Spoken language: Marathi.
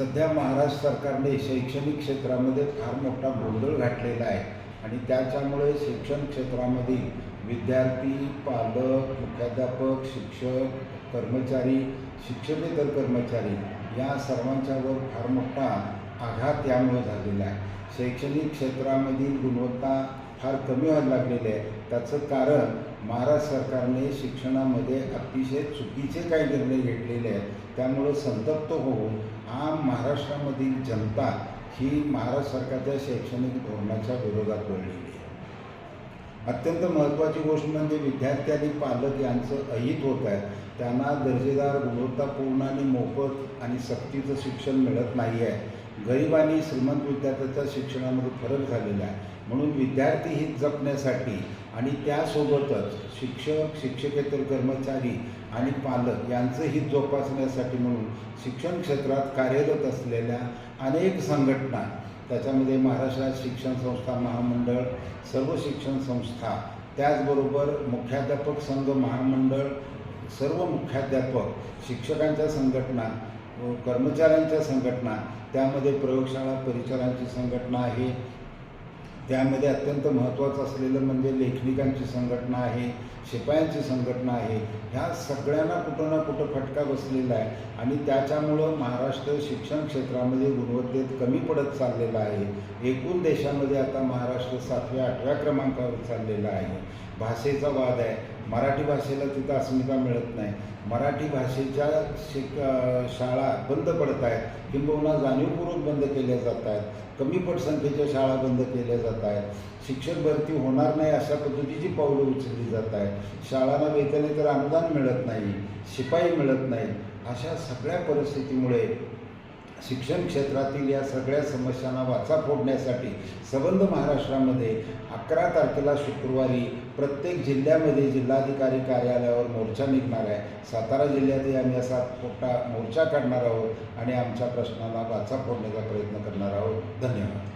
सध्या महाराष्ट्र सरकारने शैक्षणिक क्षेत्रामध्ये फार मोठा गोंधळ घातलेला आहे. आणि त्याच्यामुळे शिक्षण क्षेत्रामधील विद्यार्थी पालक मुख्याध्यापक शिक्षक कर्मचारी शिक्षकेतर कर्मचारी या सर्वांच्यावर फार मोठा आघात यामुळे झालेला आहे. शैक्षणिक क्षेत्रामधील गुणवत्ता फार कमी व्हायला लागलेले आहे त्याचं कारण महाराष्ट्र सरकारने शिक्षणामध्ये अतिशय चुकीचे काही निर्णय घेतलेले आहेत. त्यामुळं संतप्त होऊन आम महाराष्ट्रामधील जनता ही महाराष्ट्र सरकारच्या शैक्षणिक धोरणाच्या विरोधात बोललेली आहे अत्यंत महत्त्वाची गोष्ट म्हणजे विद्यार्थी आणि पालक यांचं अहित होत आहे. त्यांना दर्जेदार गुणवत्तापूर्ण आणि मोफत आणि सक्तीचं शिक्षण मिळत नाही आहे गरीब आणि श्रीमंत विद्यार्थ्याच्या शिक्षणामध्ये फरक झालेला आहे. म्हणून विद्यार्थी हित जपण्यासाठी आणि त्यासोबतच शिक्षक शिक्षकेतर कर्मचारी आणि पालक यांचं हित जोपासण्यासाठी म्हणून शिक्षण क्षेत्रात कार्यरत असलेल्या अनेक संघटना त्याच्यामध्ये महाराष्ट्रात शिक्षण संस्था महामंडळ सर्व शिक्षण संस्था त्याचबरोबर मुख्याध्यापक संघ महामंडळ सर्व मुख्याध्यापक शिक्षकांच्या संघटना कर्मचाऱ्यांच्या संघटना त्यामध्ये प्रयोगशाळा परिचारांची संघटना आहे त्यामध्ये अत्यंत महत्त्वाचं असलेलं म्हणजे लेखनिकांची संघटना आहे शिपायांची संघटना आहे ह्या सगळ्यांना कुठं ना कुठं फटका बसलेला आहे. आणि त्याच्यामुळं महाराष्ट्र शिक्षण क्षेत्रामध्ये गुणवत्तेत कमी पडत चाललेला आहे. एकूण देशामध्ये आता महाराष्ट्र सातव्या आठव्या क्रमांकावर चाललेला आहे. भाषेचा वाद आहे. मराठी भाषेला तिथं अस्मिता मिळत नाही. मराठी भाषेच्या शिक शाळा बंद पडत आहेत. किंबहुना जाणीवपूर्वक बंद केल्या जात आहेत. कमी पटसंख्येच्या शाळा बंद केल्या जात आहेत. शिक्षक भरती होणार नाही अशा पद्धतीची पावलं उचलली जात आहेत. शाळांना वेतनेतर अनुदान मिळत नाही शिपाई मिळत नाही अशा सगळ्या परिस्थितीमुळे शिक्षण क्षेत्रातील या सगळ्या समस्यांना वाचा फोडण्यासाठी सबंध महाराष्ट्रामध्ये अकरा तारखेला शुक्रवारी प्रत्येक जिल्ह्यामध्ये जिल्हाधिकारी कार्यालयावर मोर्चा निघणार आहे. सातारा जिल्ह्यातही आम्ही असा मोठा मोर्चा काढणार आहोत आणि आमच्या प्रश्नाला वाचा फोडण्याचा प्रयत्न करणार आहोत. धन्यवाद.